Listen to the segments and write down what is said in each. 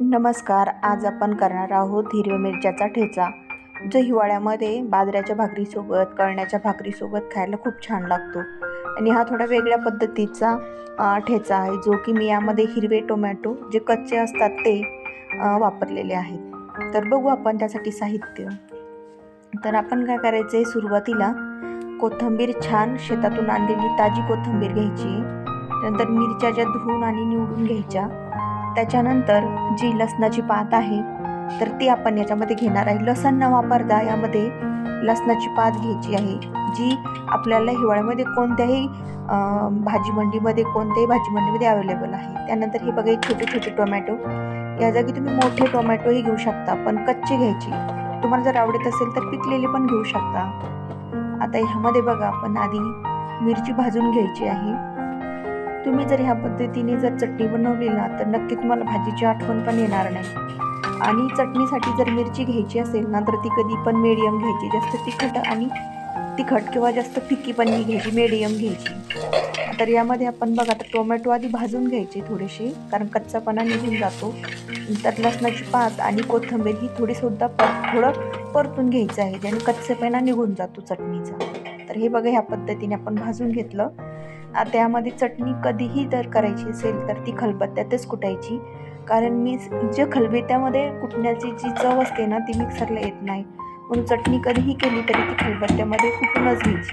नमस्कार आज आपण करणार आहोत हिरव्या मिरच्याचा ठेचा जो हिवाळ्यामध्ये बाजऱ्याच्या भाकरीसोबत कळण्याच्या भाकरीसोबत खायला खूप छान लागतो. आणि हा थोडा वेगळ्या पद्धतीचा ठेचा आहे जो की मी यामध्ये हिरवे टोमॅटो जे कच्चे असतात ते वापरलेले आहेत. तर बघू आपण त्यासाठी साहित्य. तर आपण काय करायचं आहे सुरुवातीला कोथिंबीर छान शेतातून आणलेली ताजी कोथिंबीर घ्यायची. नंतर मिरच्या ज्या धुवून आणि निवडून घ्यायच्या त्याच्यानंतर जी लसणाची पात आहे तर ती आपण याच्यामध्ये घेणार आहे. लसण न वापरता यामध्ये लसणाची पात घ्यायची आहे जी आपल्याला हिवाळ्यामध्ये कोणत्याही भाजी मंडीमध्ये कोणत्याही भाजी मंडीमध्ये अवेलेबल आहे. त्यानंतर हे बघा छोटे छोटे टोमॅटो या जागी तुम्ही मोठे टोमॅटोही घेऊ शकता पण कच्चे घ्यायची. तुम्हाला जर आवडत असेल तर पिकलेले पण घेऊ शकता. आता ह्यामध्ये बघा आपण आधी मिरची भाजून घ्यायची आहे. तुम्ही जर ह्या पद्धतीने जर चटणी बनवली ना तर नक्की तुम्हाला भाजीची आठवण पण येणार नाही. आणि चटणीसाठी जर मिरची घ्यायची असेल ना तर ती कधी पण मिडियम घ्यायची. जास्त तिखट आणि तिखट किंवा जास्त फिक्की पण नाही घ्यायची मिडियम घ्यायची. तर यामध्ये आपण बघा तर टोमॅटो आधी भाजून घ्यायचे थोडेसे कारण कच्चापणा निघून जातो. तर लसणाची पात आणि कोथिंबीर ही थोडीसुद्धा पर थोडं परतून घ्यायचं आहे ज्याने कच्चेपणा निघून जातो चटणीचा. तर हे बघा ह्या पद्धतीने आपण भाजून घेतलं. त्यामध्ये चटणी कधीही जर करायची असेल तर ती खलबत्त्यातच कुटायची. कारण मी जे खलबत्त्यामध्ये कुटण्याची जी चव असते ना ती मिक्सरला येत नाही. म्हणून चटणी कधीही केली तरी ती खलबत्त्यामध्ये कुटूनच घ्यायची.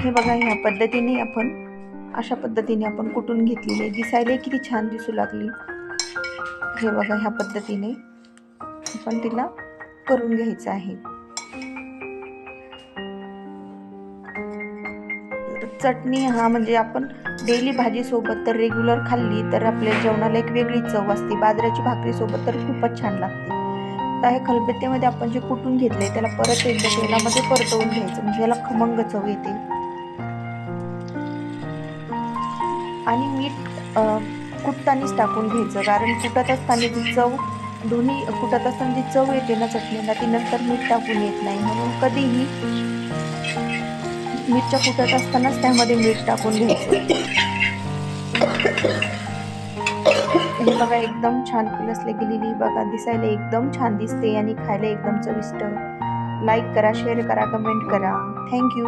हे बघा ह्या पद्धतीने आपण अशा पद्धतीने आपण कुटून घेतलेली आहे. दिसायला किती छान दिसू लागली. हे बघा ह्या पद्धतीने आपण तिला करून घ्यायचं आहे. चटणी हा म्हणजे आपण डेली भाजीसोबत तर रेग्युलर खाल्ली तर आपल्या जेवणाला एक वेगळी चव असते. बाजऱ्याची भाकरीसोबत तर खूपच छान लागते. तर हे खलबत्त्यामध्ये आपण जे कुटून घेतले त्याला परत एकदा तेलामध्ये परतवून घ्यायचं. म्हणजे याला खमंग चव येते. आणि मीठ कुटतानीच टाकून घ्यायचं. कारण कुटत असताना जी चव दोन्ही कुटत असताना जी चव येते ना चटणीला ती नंतर मीठ टाकून येत नाही. म्हणून कधीही मिरच्या कुटत असतानाच त्यामध्ये मीठ टाकून घ्यायचं. हे बघा एकदम छान पिलसले गेलेली. बघा दिसायला एकदम छान दिसते आणि खायला एकदम चविष्ट. लाईक करा शेअर करा कमेंट करा. थँक्यू